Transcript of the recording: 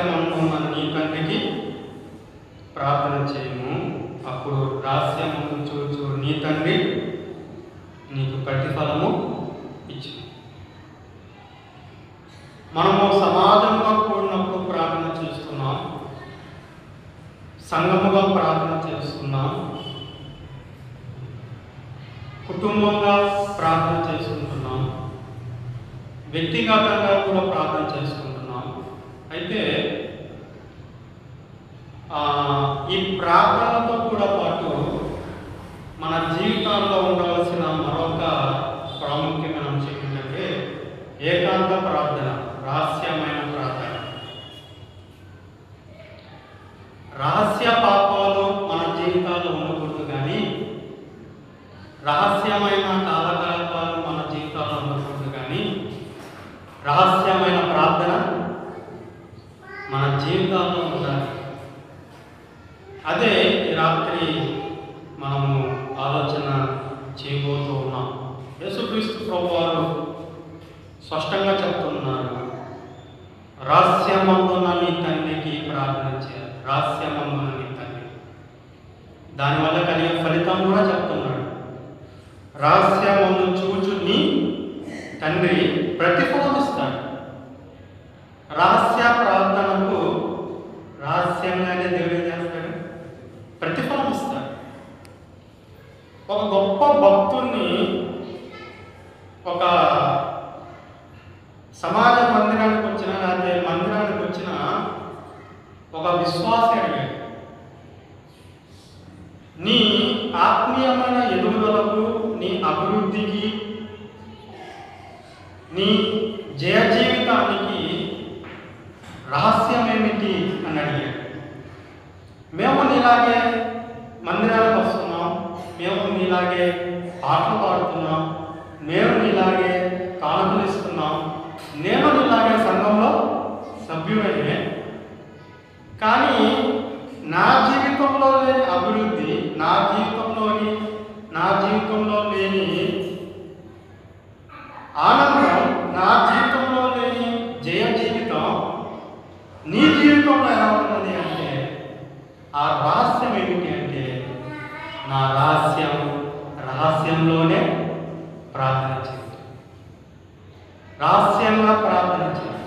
రహస్యమందున్న నీ తండ్రికి ప్రార్థన చేయము. అప్పుడు రహస్యమందు చూచు. నీ తండ్రి నీకు ప్రతిఫలము ఇచ్చు మనము సమాజంగా కూడినప్పుడు ప్రార్థన చేస్తున్నాం. సంఘముగా ప్రార్థన చేస్తున్నాం. కుటుంబంగా ప్రార్థన చేసుకుంటున్నాం వ్యక్తిగతంగా కూడా ప్రార్థన చేసుకుంటున్నాం అయితే ఈ ప్రార్థనతో కూడా పాటు మన జీవితాల్లో ఉండవలసిన మరొక ప్రాముఖ్యమైన అంశం ఏంటంటే ఏకాంత ప్రార్థన రహస్యమైన ప్రార్థన. రహస్య పాపాలు మన జీవితాల్లో ఉండకూడదు కానీ రహస్యమైన కాలకలాపాలు మన జీవితాల్లో ఉండకూడదు కానీ రహస్యమైన జీవితాల్లో ఉండాలి అదే ఈ రాత్రి మనము ఆలోచన చేయబోతూ ఉన్నాం. యేసుక్రీస్తు ప్రభు వారు స్పష్టంగా చెప్తున్నారు. రహస్యమందున నీ తండ్రికి ప్రార్థన చేయాలి రహస్యమందున నీ తండ్రి. దానివల్ల కలిగే ఫలితం కూడా చెప్తున్నాడు. రహస్యమందు చూచు నీ తండ్రి ప్రతిఫలమిస్తాడు. భక్తుణ్ణి ఒక సమాజ మందిరానికి వచ్చిన లేకపోతే మందిరానికి వచ్చిన ఒక విశ్వాసం అడిగాడు. నీ ఆత్మీయమైన ఎదుగుదలకు నీ అభివృద్ధికి నీ జయ జీవితానికి రహస్యం ఏమిటి అని అడిగాడు. మేము నీలాగే మందిరాలకు వస్తున్నాం. మేము నీలాగే పాటలు పాడుతున్నాం మేము నీలాగే కానుకలు ఇస్తున్నాం నేను నీలాగే సంఘంలో సభ్యుడనే. కానీ నా జీవితంలో లేని అభివృద్ధి నా జీవితంలోని నా జీవితంలో లేని ఆనందం నా జీవితంలో లేని జయ జీవితం నీ జీవితంలో ఎలా ఉన్నది అంటే ఆ రహస్యం రహస్యంలోనే ప్రార్థన చేయండి. రహస్యంగా ప్రార్థన చేయండి.